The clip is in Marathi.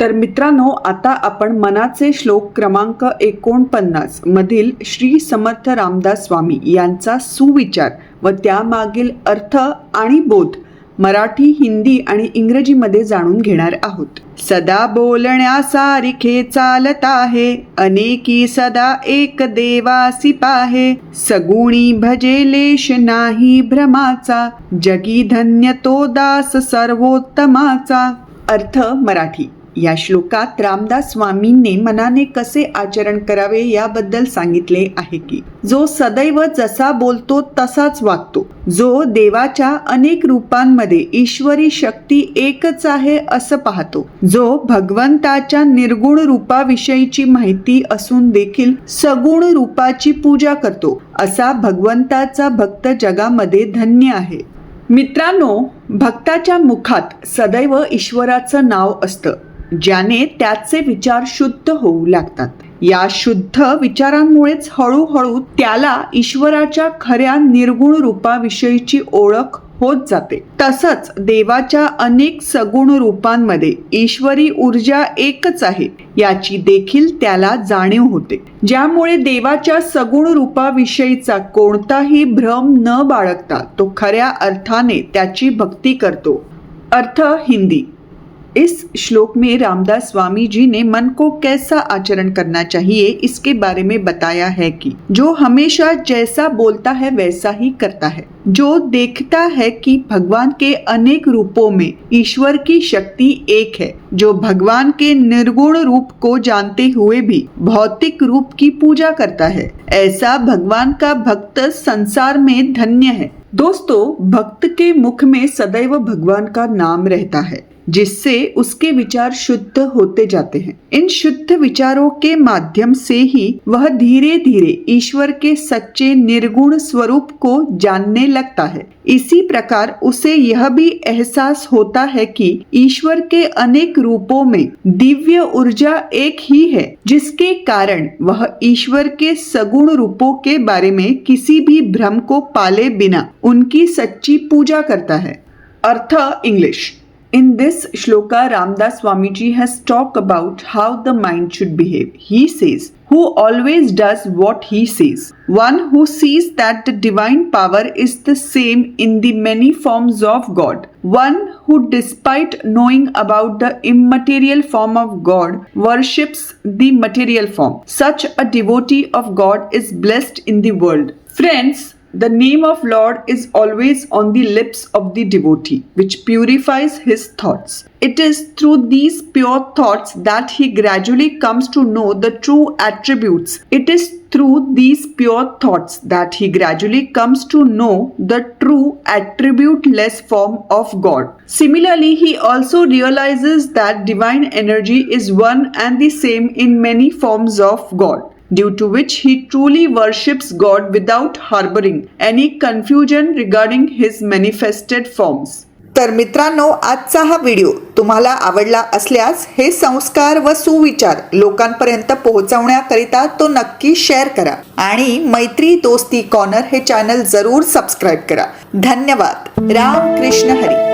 तर मित्रांनो आता आपण मनाचे श्लोक क्रमांक एकोणपन्नास मधील श्री समर्थ रामदास स्वामी यांचा सुविचार व त्यामागील अर्थ आणि बोध मराठी हिंदी आणि इंग्रजीमध्ये जाणून घेणार आहोत. सदा बोलण्यासारिखे चालत आहे अनेकी सदा एक देवासी पाहे. सगुणी भजेलेश नाही भ्रमाचा जगी धन्य तो दास सर्वोत्तमाचा. अर्थ मराठी. या श्लोकात रामदास स्वामींनी मनाने कसे आचरण करावे याबद्दल सांगितले आहे की जो सदैव जसा बोलतो तसाच वागतो. जो देवाच्या अनेक रूपांमध्ये ईश्वरी शक्ती एकच आहे असं पाहतो. जो भगवंताच्या निर्गुण रूपाविषयीची माहिती असून देखील सगुण रूपाची पूजा करतो असा भगवंताचा भक्त जगामध्ये धन्य आहे. मित्रांनो भक्ताच्या मुखात सदैव ईश्वराचं नाव असतं. ज्याने त्याचे विचार शुद्ध होऊ लागतात. या शुद्ध विचारांमुळेच हळूहळू त्याला ईश्वराच्या खऱ्या निर्गुण रूपाविषयीची ओळख होत जाते. तसंच देवाच्या अनेक सगुण रूपांमध्ये ईश्वरी ऊर्जा एकच आहे याची देखील त्याला जाणीव होते. ज्यामुळे देवाच्या सगुण रूपाविषयीचा कोणताही भ्रम न बाळगता तो खऱ्या अर्थाने त्याची भक्ती करतो. अर्थ हिंदी. इस श्लोक में रामदास स्वामी जी ने मन को कैसा आचरण करना चाहिए इसके बारे में बताया है कि जो हमेशा जैसा बोलता है वैसा ही करता है। जो देखता है कि भगवान के अनेक रूपों में ईश्वर की शक्ति एक है, जो भगवान के निर्गुण रूप को जानते हुए भी भौतिक रूप की पूजा करता है, ऐसा भगवान का भक्त संसार में धन्य है। दोस्तों, भक्त के मुख में सदैव भगवान का नाम रहता है। जिससे उसके विचार शुद्ध होते जाते हैं। इन शुद्ध विचारों के माध्यम से ही वह धीरे धीरे ईश्वर के सच्चे निर्गुण स्वरूप को जानने लगता है। इसी प्रकार उसे यह भी एहसास होता है कि ईश्वर के अनेक रूपों में दिव्य ऊर्जा एक ही है, जिसके कारण वह ईश्वर के सगुण रूपों के बारे में किसी भी भ्रम को पाले बिना उनकी सच्ची पूजा करता है। अर्थ English. In this shloka, Ramdas Swamiji has talked about how the mind should behave. He says, Who always does what he says. One who sees that the divine power is the same in the many forms of God. One who, despite knowing about the immaterial form of God, worships the material form. Such a devotee of God is blessed in the world. Friends, the name of Lord is always on the lips of the devotee, which purifies his thoughts. It is through these pure thoughts that he gradually comes to know the true attributes. It is through these pure thoughts that he gradually comes to know the true attribute-less form of God. Similarly, he also realizes that divine energy is one and the same in many forms of God due to which he truly worships God without harboring any confusion regarding his manifested forms. तर मित्रांनो आजचा हा व्हिडिओ तुम्हाला आवडला असल्यास हे संस्कार व सुविचार लोकांपर्यंत पोहोचवण्याकरिता तो नक्की शेअर करा. आणि मैत्री दोस्ती कॉर्नर हे चॅनल जरूर सबस्क्राईब करा. धन्यवाद. राम कृष्ण हरी.